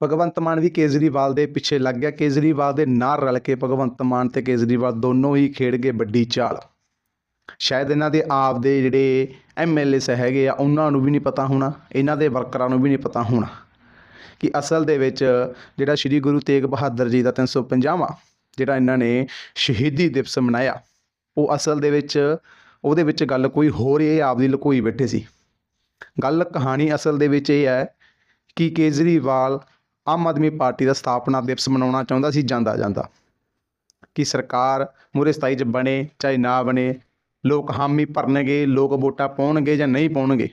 ਭਗਵੰਤ ਮਾਨ ਵੀ ਕੇਜਰੀਵਾਲ ਦੇ ਪਿੱਛੇ ਲੱਗ ਗਿਆ। ਕੇਜਰੀਵਾਲ ਦੇ ਨਾਲ ਰਲ ਕੇ ਭਗਵੰਤ ਮਾਨ ਤੇ ਕੇਜਰੀਵਾਲ ਦੋਨੋਂ ਹੀ ਖੇਡ ਗਏ ਵੱਡੀ ਚਾਲ ਸ਼ਾਇਦ ਇਹਨਾਂ ਦੇ ਆਪ ਦੇ ਜਿਹੜੇ ਐਮਐਲਏਸ ਹੈਗੇ ਆ, ਉਹਨਾਂ ਨੂੰ ਵੀ ਨਹੀਂ ਪਤਾ ਹੋਣਾ, ਇਹਨਾਂ ਦੇ ਵਰਕਰਾਂ ਨੂੰ ਵੀ ਨਹੀਂ ਪਤਾ ਹੋਣਾ ਕਿ ਅਸਲ ਦੇ ਵਿੱਚ ਜਿਹੜਾ ਸ੍ਰੀ ਗੁਰੂ ਤੇਗ ਬਹਾਦਰ ਜੀ ਦਾ 350ਵਾਂ ਜਿਹੜਾ ਇਹਨਾਂ ਨੇ ਸ਼ਹੀਦੀ ਦਿਵਸ ਮਨਾਇਆ, ਉਹ ਅਸਲ ਦੇ ਵਿੱਚ ਉਹਦੇ ਵਿੱਚ ਗੱਲ ਕੋਈ ਹੋਰ ਇਹ ਆਪਦੀ ਲੁਕੋਈ ਬੈਠੇ ਸੀ। ਗੱਲ ਕਹਾਣੀ ਅਸਲ ਦੇ ਵਿੱਚ ਇਹ ਹੈ ਕਿ ਕੇਜਰੀਵਾਲ ਆਮ ਆਦਮੀ ਪਾਰਟੀ ਦਾ ਸਥਾਪਨਾ ਦਿਵਸ ਮਨਾਉਣਾ ਚਾਹੁੰਦਾ ਸੀ, ਜਾਂਦਾ ਜਾਂਦਾ। ਕਿ ਸਰਕਾਰ ਮੂਹਰੇ 27 ਚ ਬਣੇ, ਚਾਹੇ ਨਾ ਬਣੇ, ਲੋਕ ਹਾਮੀ ਭਰਨਗੇ, ਲੋਕ ਵੋਟਾਂ ਪਾਉਣਗੇ ਜਾਂ ਨਹੀਂ ਪਾਉਣਗੇ,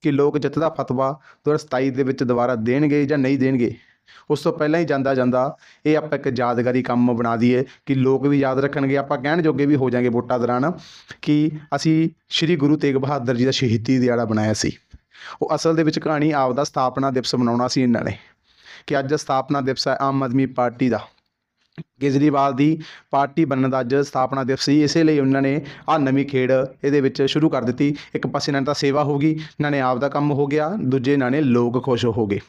ਕਿ ਲੋਕ ਜਿੱਤ ਦਾ ਫਤਵਾ 2027 ਦੇ ਵਿੱਚ ਦੁਬਾਰਾ ਦੇਣਗੇ ਜਾਂ ਨਹੀਂ ਦੇਣਗੇ। ਉਸ ਤੋਂ ਪਹਿਲਾਂ ਹੀ ਜਾਂਦਾ ਜਾਂਦਾ ਇਹ ਆਪਾਂ ਇੱਕ ਯਾਦਗਾਰੀ ਕੰਮ ਬਣਾ ਦਈਏ ਕਿ ਲੋਕ ਵੀ ਯਾਦ ਰੱਖਣਗੇ। ਆਪਾਂ ਕਹਿਣ ਜੋਗੇ ਵੀ ਹੋ ਜਾਾਂਗੇ ਵੋਟਾਂ ਦੌਰਾਨ ਕਿ ਅਸੀਂ ਸ੍ਰੀ ਗੁਰੂ ਤੇਗ ਬਹਾਦਰ ਜੀ ਦਾ ਸ਼ਹੀਦੀ ਦਿਹਾੜਾ ਬਣਾਇਆ ਸੀ। ਉਹ ਅਸਲ ਦੇ ਵਿੱਚ ਕਹਾਣੀ ਆਪ ਦਾ ਸਥਾਪਨਾ ਦਿਵਸ ਮਨਾਉਣਾ ਸੀ ਇਹਨਾਂ ਨੇ। ਕਿ ਅੱਜ ਸਥਾਪਨਾ ਦਿਵਸ ਹੈ ਆਮ ਆਦਮੀ ਪਾਰਟੀ ਦਾ। ਕੇਜਰੀਵਾਲ ਦੀ ਪਾਰਟੀ ਬਣਨ ਦਾ ਅੱਜ ਸਥਾਪਨਾ ਦਿਵਸ ਸੀ। ਇਸੇ ਲਈ ਉਹਨਾਂ ਨੇ ਆ ਨਵੀਂ ਖੇਡ ਇਹਦੇ ਵਿੱਚ ਸ਼ੁਰੂ ਕਰ ਦਿੱਤੀ। ਇੱਕ ਪਾਸੇ ਇਹਨਾਂ ਦਾ ਸੇਵਾ ਹੋ ਗਈ, ਇਹਨਾਂ ਨੇ ਆਪ ਦਾ ਕੰਮ ਹੋ ਗਿਆ, ਦੂਜੇ ਇਹਨਾਂ ਨੇ ਲੋਕ ਖੁਸ਼ ਹੋ ਗਏ।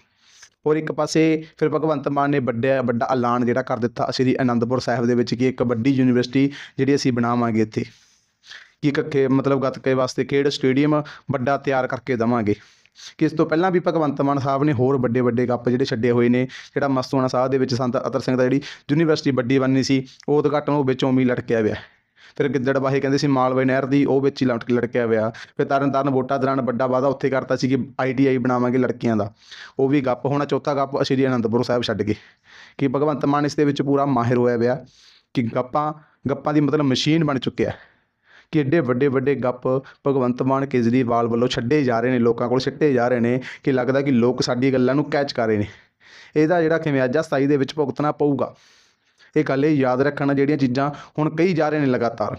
ਔਰ ਇੱਕ ਪਾਸੇ ਫਿਰ ਭਗਵੰਤ ਮਾਨ ਨੇ ਵੱਡਾ ਵੱਡਾ ਐਲਾਨ ਜਿਹੜਾ ਕਰ ਦਿੱਤਾ ਸ੍ਰੀ ਅਨੰਦਪੁਰ ਸਾਹਿਬ ਦੇ ਵਿੱਚ ਕਿ ਇੱਕ ਵੱਡੀ ਯੂਨੀਵਰਸਿਟੀ ਜਿਹੜੀ ਅਸੀਂ ਬਣਾਵਾਂਗੇ ਇੱਥੇ। ਕਿ ਇੱਕ ਖੇ ਮਤਲਬ ਗੱਤਕੇ ਵਾਸਤੇ ਖੇਡ ਸਟੇਡੀਅਮ ਵੱਡਾ ਤਿਆਰ ਕਰਕੇ ਦੇਵਾਂਗੇ। ਕਿ ਇਸ ਤੋਂ ਪਹਿਲਾਂ ਵੀ ਭਗਵੰਤ ਮਾਨ ਸਾਹਿਬ ਨੇ ਹੋਰ ਵੱਡੇ ਵੱਡੇ ਗੱਪ ਜਿਹੜੇ ਛੱਡੇ ਹੋਏ ਨੇ, ਜਿਹੜਾ ਮਸਤੂਆਣਾ ਸਾਹਿਬ ਦੇ ਵਿੱਚ ਸੰਤ ਅਤਰ ਸਿੰਘ ਦਾ ਜਿਹੜੀ ਯੂਨੀਵਰਸਿਟੀ ਵੱਡੀ ਬਣਨੀ ਸੀ, ਉਹ ਉਦਘਾਟਨ ਉਹ ਵਿੱਚੋਂ ਵੀ ਲਟਕਿਆ ਹੋਇਆ ਫਿਰ ਗਿੱਦੜਬਾਹੀ ਕਹਿੰਦੇ ਸੀ ਮਾਲਵੇ ਨਹਿਰ ਦੀ, ਉਹ ਵਿੱਚ ਹੀ ਲਟਕ ਲਟਕਿਆ ਹੋਇਆ ਫਿਰ ਤਰਨ ਤਾਰਨ ਵੋਟਾਂ ਦੌਰਾਨ ਵੱਡਾ ਵਾਅਦਾ ਉੱਥੇ ਕਰਤਾ ਸੀ ਕਿ ਆਈਟੀਆਈ ਬਣਾਵਾਂਗੇ ਲੜਕੀਆਂ ਦਾ। ਉਹ ਵੀ ਗੱਪ ਹੋਣਾ, ਚੌਥਾ ਗੱਪ ਸ਼੍ਰੀ ਅਨੰਦਪੁਰ ਸਾਹਿਬ ਛੱਡ ਕੇ ਕਿ ਭਗਵੰਤ ਮਾਨ ਇਸ ਦੇ ਵਿੱਚ ਪੂਰਾ ਮਾਹਿਰ ਹੋਇਆ ਪਿਆ ਕਿ ਗੱਪਾਂ ਗੱਪਾਂ ਦੀ ਮਤਲਬ ਮਸ਼ੀਨ ਬਣ ਚੁੱਕਿਆ। ਕਿ ਐਡੇ ਵੱਡੇ ਵੱਡੇ ਗੱਪ ਭਗਵੰਤ ਮਾਨ ਕੇਜਰੀਵਾਲ ਵੱਲੋਂ ਛੱਡੇ ਜਾ ਰਹੇ ਨੇ, ਲੋਕਾਂ ਕੋਲ ਛੱਡੇ ਜਾ ਰਹੇ ਨੇ ਕਿ ਲੱਗਦਾ ਕਿ ਲੋਕ ਸਾਡੀ ਗੱਲਾਂ ਨੂੰ ਕੈਚ ਕਰ ਰਹੇ ਨੇ। ਇਹਦਾ ਜਿਹੜਾ ਖਿਮਿਆਜ਼ਾ 27 ਦੇ ਵਿੱਚ ਭੁਗਤਣਾ ਪਊਗਾ। ਇਹ ਗੱਲ ਇਹ ਯਾਦ ਰੱਖਣਾ ਜਿਹੜੀਆਂ ਚੀਜ਼ਾਂ ਹੁਣ ਕਈ ਜਾ ਰਹੇ ਨੇ ਲਗਾਤਾਰ।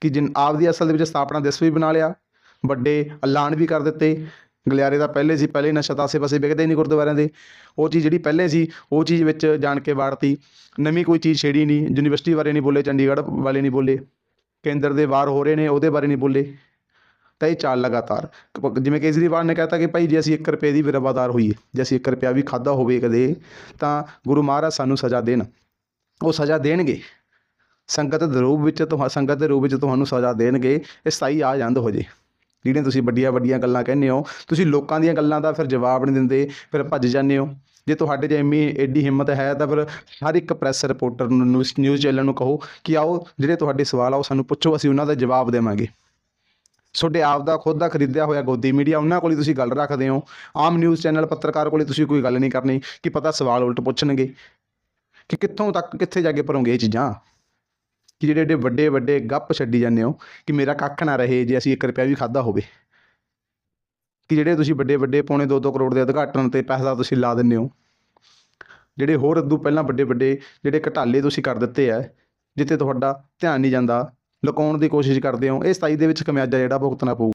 ਕਿ ਜਿਨ ਆਪ ਦੀ ਅਸਲ ਦੇ ਵਿੱਚ ਸਥਾਪਨਾ ਦਿਵਸ ਵੀ ਬਣਾ ਲਿਆ, ਵੱਡੇ ਐਲਾਨ ਵੀ ਕਰ ਦਿੱਤੇ। ਗਲਿਆਰੇ ਦਾ ਪਹਿਲੇ ਸੀ, ਪਹਿਲੇ ਨਸ਼ਾ ਤਾਂ ਆਸੇ ਪਾਸੇ ਵਿਕਦੇ ਨਹੀਂ ਗੁਰਦੁਆਰਿਆਂ ਦੇ। ਉਹ ਚੀਜ਼ ਜਿਹੜੀ ਪਹਿਲੇ ਸੀ, ਉਹ ਚੀਜ਼ ਵਿੱਚ ਜਾਣ ਕੇ ਵਾੜਤੀ ਨਵੀਂ ਕੋਈ ਚੀਜ਼ ਛੇੜੀ ਨਹੀਂ, ਯੂਨੀਵਰਸਿਟੀ ਬਾਰੇ ਨਹੀਂ ਬੋਲੇ, ਚੰਡੀਗੜ੍ਹ ਵਾਲੇ ਨਹੀਂ ਬੋਲੇ। ਕੇਂਦਰ ਦੇ ਵਾਰ ਹੋ ਰਹੇ ਨੇ, ਉਹਦੇ ਬਾਰੇ ਨਹੀਂ ਬੋਲੇ। ਤਾਂ ਇਹ ਚਾਲ ਲਗਾਤਾਰ। ਜਿਵੇਂ ਕੇਜਰੀਵਾਲ ਨੇ ਕਹਿਤਾ ਕਿ ਭਾਈ ਜੇ ਅਸੀਂ 1 ਰੁਪਏ ਦੀ ਵੀ ਰਵਾਦਾਰ ਹੋਈਏ, ਜੇ ਅਸੀਂ 1 ਰੁਪਿਆ ਵੀ ਖਾਦਾ ਹੋਵੇ ਕਦੇ, ਤਾਂ ਗੁਰੂ ਮਹਾਰਾਜ ਸਾਨੂੰ ਸਜ਼ਾ ਦੇਣ। ਉਹ ਸਜ਼ਾ ਦੇਣਗੇ। ਸੰਗਤ ਦੇ ਰੂਪ ਵਿੱਚ ਤੁਹਾ, ਸੰਗਤ ਦੇ ਰੂਪ ਵਿੱਚ ਤੁਹਾਨੂੰ ਸਜ਼ਾ ਦੇਣਗੇ। ਇਹ ਸਾਈ ਆ ਜਾਂਦ ਹੋ ਜੇ। ਜਿਹੜੀਆਂ ਤੁਸੀਂ ਵੱਡੀਆਂ ਵੱਡੀਆਂ ਗੱਲਾਂ ਕਹਿੰਦੇ ਹੋ, ਤੁਸੀਂ ਲੋਕਾਂ ਦੀਆਂ ਗੱਲਾਂ ਦਾ ਫਿਰ ਜਵਾਬ ਨਹੀਂ ਦਿੰਦੇ, ਫਿਰ ਭੱਜ ਜਾਂਦੇ ਹੋ। ਜੇ ਤੁਹਾਡੇ 'ਚ ਇੰਨੀ ਐਡੀ ਹਿੰਮਤ ਹੈ ਤਾਂ ਫਿਰ ਹਰ ਇੱਕ ਪ੍ਰੈਸ ਰਿਪੋਰਟਰ ਨੂੰ, ਨਿਊਜ਼ ਨਿਊਜ਼ ਚੈਨਲ ਨੂੰ ਕਹੋ ਕਿ ਆਓ, ਜਿਹੜੇ ਤੁਹਾਡੇ ਸਵਾਲ ਆ ਉਹ ਸਾਨੂੰ ਪੁੱਛੋ, ਅਸੀਂ ਉਹਨਾਂ ਦਾ ਜਵਾਬ ਦੇਵਾਂਗੇ। ਤੁਹਾਡੇ ਆਪ ਦਾ, ਖੁਦ ਦਾ ਖਰੀਦਿਆ ਹੋਇਆ ਗੋਦੀ ਮੀਡੀਆ, ਉਹਨਾਂ ਕੋਲ ਹੀ ਤੁਸੀਂ ਗੱਲ ਰੱਖਦੇ ਹੋ। ਆਮ ਨਿਊਜ਼ ਚੈਨਲ ਪੱਤਰਕਾਰ ਕੋਲ ਤੁਸੀਂ ਕੋਈ ਗੱਲ ਨਹੀਂ ਕਰਨੀ ਕਿ ਪਤਾ ਸਵਾਲ ਉਲਟ ਪੁੱਛਣਗੇ। ਕਿ ਕਿੱਥੋਂ ਤੱਕ, ਕਿੱਥੇ ਜਾ ਕੇ ਭਰੋਂਗੇ ਇਹ ਚੀਜ਼ਾਂ? ਕਿ ਜਿਹੜੇ ਏਡੇ ਵੱਡੇ ਵੱਡੇ ਗੱਪ ਛੱਡੀ ਜਾਂਦੇ ਹੋ ਕਿ ਮੇਰਾ ਕੱਖ ਨਾ ਰਹੇ, ਜੇ ਅਸੀਂ 1 ਰੁਪਿਆ ਵੀ ਖਾਦਾ ਹੋਵੇ। ਕਿ ਜਿਹੜੇ ਤੁਸੀਂ ਵੱਡੇ ਵੱਡੇ ਪੌਣੇ 2-2 ਕਰੋੜ ਦੇ ਉਦਘਾਟਨ ਤੇ ਪੈਸਾ ਤੁਸੀਂ ਲਾ ਦਿੰਦੇ ਹੋ। ਜਿਹੜੇ ਹੋਰ ਅੱਦੂ ਪਹਿਲਾਂ ਵੱਡੇ ਵੱਡੇ ਜਿਹੜੇ ਘਟਾਲੇ ਤੁਸੀਂ ਕਰ ਦਿੱਤੇ ਆ, ਜਿੱਥੇ ਤੁਹਾਡਾ ਧਿਆਨ ਨਹੀਂ ਜਾਂਦਾ, ਲੁਕਾਉਣ ਦੀ ਕੋਸ਼ਿਸ਼ ਕਰਦੇ ਹੋ, ਇਹ 27 ਦੇ ਵਿੱਚ ਖਮਿਆਜਾ ਜਿਹੜਾ ਭੁਗਤਣਾ ਪਊ।